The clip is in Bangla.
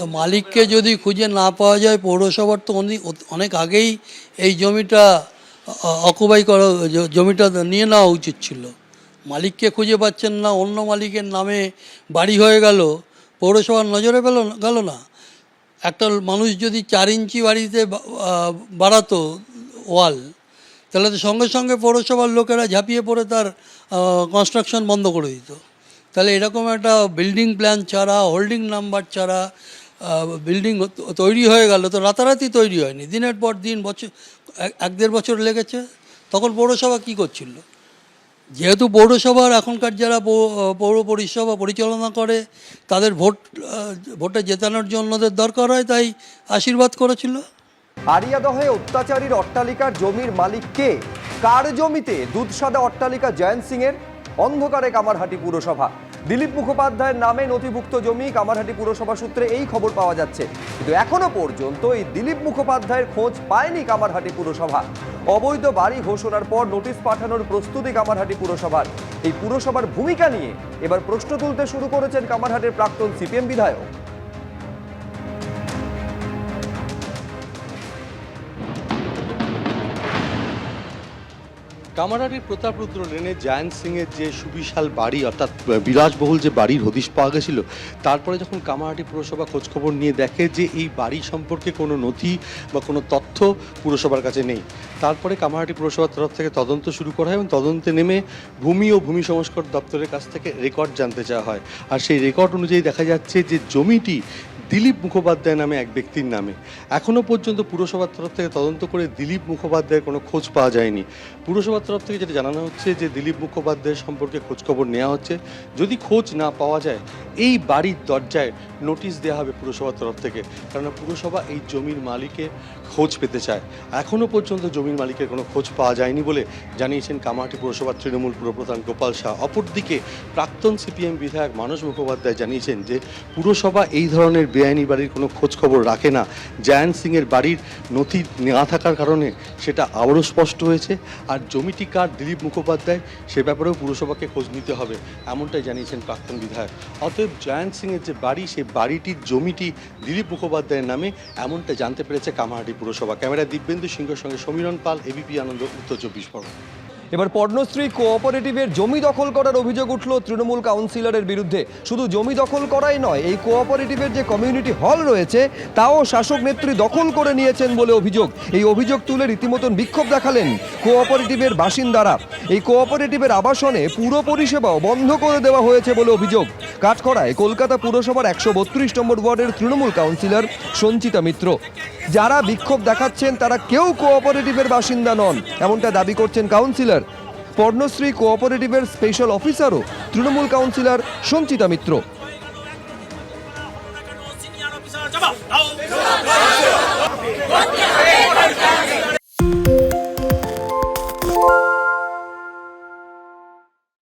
তো মালিককে যদি খুঁজে না পাওয়া যায়, পৌরসভার তো অনেক আগেই এই জমিটা অকুপাই করা, জমিটা নিয়ে নেওয়া উচিত ছিল। মালিককে খুঁজে পাচ্ছেন না, অন্য মালিকের নামে বাড়ি হয়ে গেল, পৌরসভার নজরে পেল, গেল না। একটা মানুষ যদি চার ইঞ্চি বাড়িতে বাড়াতো ওয়াল, তাহলে তো সঙ্গে সঙ্গে পৌরসভার লোকেরা ঝাঁপিয়ে পড়ে তার কনস্ট্রাকশন বন্ধ করে দিত। তাহলে এরকম একটা বিল্ডিং প্ল্যান ছাড়া হোল্ডিং নাম্বার ছাড়া বিল্ডিং তৈরি হয়ে গেল, তো রাতারাতি তৈরি হয়নি। দিনের পর দিন বছর, এক- দেড় বছর লেগেছে। তখন পৌরসভা কী করছিল? যেহেতু পৌরসভার এখনকার যারা পৌর পরিষেবা পরিচালনা করে, তাদের ভোট ভোটে জেতানোর জন্য দরকার হয়, তাই আশীর্বাদ করেছিল। আরিয়াদহে অত্যাচারীর অট্টালিকার জমির মালিক কে? কার জমিতে দুধসাদা অট্টালিকা জয়ন্ত সিং এর অন্ধকারে কামারহাটি পুরসভা। দিলীপ মুখোপাধ্যায়ের নামে নথিভুক্ত জমি কামারহাটি পুরসভা সূত্রে এই খবর পাওয়া যাচ্ছে। কিন্তু এখনও পর্যন্ত এই দিলীপ মুখোপাধ্যায়ের খোঁজ পায়নি কামারহাটি পুরসভা। অবৈধ বাড়ি ঘোষণার পর নোটিশ পাঠানোর প্রস্তুতি কামারহাটি পুরসভার। এই পুরসভার ভূমিকা নিয়ে এবার প্রশ্ন তুলতে শুরু করেছেন কামারহাটের প্রাক্তন সিপিএম বিধায়ক। কামারহাটির প্রতাপরুদ্র লেনে জায়ান্ট সিংয়ের যে সুবিশাল বাড়ি, অর্থাৎ বিলাসবহুল যে বাড়ির হদিশ পাওয়া গেছিল, তারপরে যখন কামারহাটি পুরসভা খোঁজখবর নিয়ে দেখে যে এই বাড়ি সম্পর্কে কোনো নথি বা কোনো তথ্য পুরসভার কাছে নেই, তারপরে কামারহাটি পুরসভার তরফ থেকে তদন্ত শুরু করা হয় এবং তদন্তে নেমে ভূমি ও ভূমি সংস্কার দপ্তরের কাছ থেকে রেকর্ড জানতে চাওয়া হয়। আর সেই রেকর্ড অনুযায়ী দেখা যাচ্ছে যে জমিটি দিলীপ মুখোপাধ্যায় নামে এক ব্যক্তির নামে। এখনও পর্যন্ত পুরসভার তরফ থেকে তদন্ত করে দিলীপ মুখোপাধ্যায়ের কোনো খোঁজ পাওয়া যায়নি। পুরসভার তরফ থেকে যেটা জানানো হচ্ছে যে, দিলীপ মুখোপাধ্যায় সম্পর্কে খোঁজখবর নেওয়া হচ্ছে। যদি খোঁজ না পাওয়া যায়, এই বাড়ির দরজায় নোটিশ দেওয়া হবে পুরসভার তরফ থেকে। কেননা পুরসভা এই জমির মালিকের খোঁজ পেতে চায়। এখনও পর্যন্ত জমির মালিকের কোনো খোঁজ পাওয়া যায়নি বলে জানিয়েছেন কামাহাটি পুরসভার তৃণমূল পুরপ্রধান গোপাল শাহ। অপরদিকে প্রাক্তন সিপিএম বিধায়ক মানস মুখোপাধ্যায় জানিয়েছেন যে, পুরসভা এই ধরনের বেআইনি বাড়ির কোনো খোঁজ খবর রাখে না। জায়ান্ট সিংয়ের বাড়ির নথি না থাকার কারণে সেটা আবারও স্পষ্ট হয়েছে। আর জমিটি কার দিলীপ মুখোপাধ্যায়, সে ব্যাপারেও পুরসভাকে খোঁজ নিতে হবে, এমনটাই জানিয়েছেন প্রাক্তন বিধায়ক। অতএব জয়ান্ত সিংয়ের যে বাড়ি সেই বাড়িটির জমিটি দিলীপ মুখোপাধ্যায়ের নামে এমনটা জানতে পেরেছে কামাহাটি পুরসভা। ক্যামেরা দিব্যেন্দু সিংহের সঙ্গে সমীরণ পাল, এবিপি আনন্দ, উত্তর চব্বিশ পরগনা। এবার পদ্মশ্রী কোঅপারেটিভের জমি দখল করার অভিযোগ উঠল তৃণমূল কাউন্সিলরের বিরুদ্ধে। শুধু জমি দখল করাই নয়, এই কোঅপারেটিভের যে কমিউনিটি হল রয়েছে, তাও শাসক নেত্রী দখল করে নিয়েছেন বলে অভিযোগ। এই অভিযোগ তুলে রীতিমতন বিক্ষোভ দেখালেন কোঅপারেটিভের বাসিন্দারা। এই কোঅপারেটিভের আবাসনে পুরো পরিষেবাও বন্ধ করে দেওয়া হয়েছে বলে অভিযোগ। কাঠখড়ায় কলকাতা পুরসভার একশো বত্রিশ নম্বর ওয়ার্ডের তৃণমূল কাউন্সিলর সঞ্চিতা মিত্র। যারা বিক্ষোভ দেখাচ্ছেন, তারা কেউ কোঅপারেটিভের বাসিন্দা নন, এমনটা দাবি করছেন কাউন্সিলর। পর্ণশ্রী কোঅপারেটিভের স্পেশাল অফিসারও তৃণমূল কাউন্সিলর সঞ্চিতা মিত্র।